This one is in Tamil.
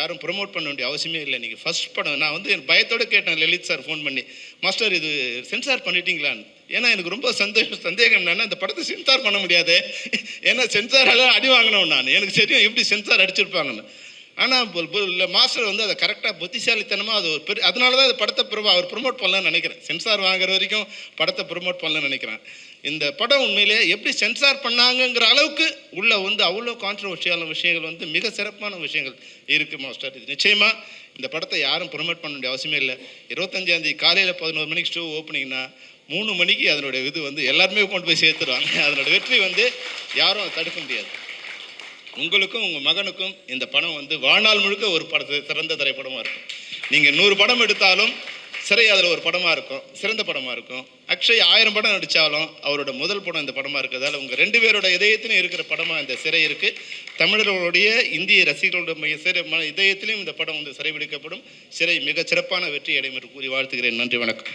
யாரும் ப்ரோமோட் பண்ண வேண்டிய அவசியமே இல்லை. நீங்கள் ஃபஸ்ட் படம். நான் வந்து என் கேட்டேன் லலித் சார் ஃபோன் பண்ணி மாஸ்டர் இது சென்சார் பண்ணிட்டீங்களான்னு? ஏன்னா எனக்கு ரொம்ப சந்தோஷம் சந்தேகம் என்னன்னா இந்த படத்தை சென்சார் பண்ண முடியாது. ஏன்னா சென்சாரால அடி வாங்கினோம் நான். எனக்கு தெரியும் எப்படி சென்சார் அடிச்சிருப்பாங்கன்னு. ஆனால் இல்லை மாஸ்டர் வந்து அதை கரெக்டாக புத்திசாலித்தனமாக அது ஒரு பெரிய அதனால தான் அது படத்தை ப்ரொமோ அவர் ப்ரொமோட் பண்ணலான்னு நினைக்கிறேன். சென்சார் வாங்குற வரைக்கும் படத்தை ப்ரொமோட் பண்ணலான்னு நினைக்கிறேன். இந்த படம் உண்மையிலே எப்படி சென்சார் பண்ணாங்கங்கிற அளவுக்கு உள்ள வந்து அவ்வளோ கான்ட்ரவர்ஷியான விஷயங்கள் வந்து மிக சிறப்பான விஷயங்கள் இருக்குது மாஸ்டர். இது நிச்சயமாக இந்த படத்தை யாரும் ப்ரொமோட் பண்ண வேண்டிய அவசியமே இல்லை. இருபத்தஞ்சாந்தேதி காலையில் பதினோரு மணிக்கு ஷோ ஓப்பனிங்னா மூணு மணிக்கு அதனுடைய இது வந்து எல்லாருமே கொண்டு போய் சேர்த்துருவாங்க. அதனோட வெற்றி வந்து யாரும் அதை தடுக்க முடியாது. உங்களுக்கும் உங்கள் மகனுக்கும் இந்த படம் வந்து வாழ்நாள் முழுக்க ஒரு படத்தை சிறந்த திரைப்படமாக இருக்கும். நீங்கள் நூறு படம் எடுத்தாலும் சிறை அதில் ஒரு படமாக இருக்கும் சிறந்த படமாக இருக்கும். அக்ஷய் ஆயிரம் படம் நடித்தாலும் அவரோட முதல் படம் இந்த படமாக இருக்கிறதால உங்கள் ரெண்டு பேரோட இதயத்திலையும் இருக்கிற படமாக இந்த சிறை இருக்குது தமிழர்களுடைய இந்திய ரசிகர்களுடைய சிறை மன இதயத்திலையும் இந்த படம் வந்து சிறைபிடிக்கப்படும் சிறை மிகச் சிறப்பான வெற்றி அடையும் கூறி வாழ்த்துகிறேன். நன்றி வணக்கம்.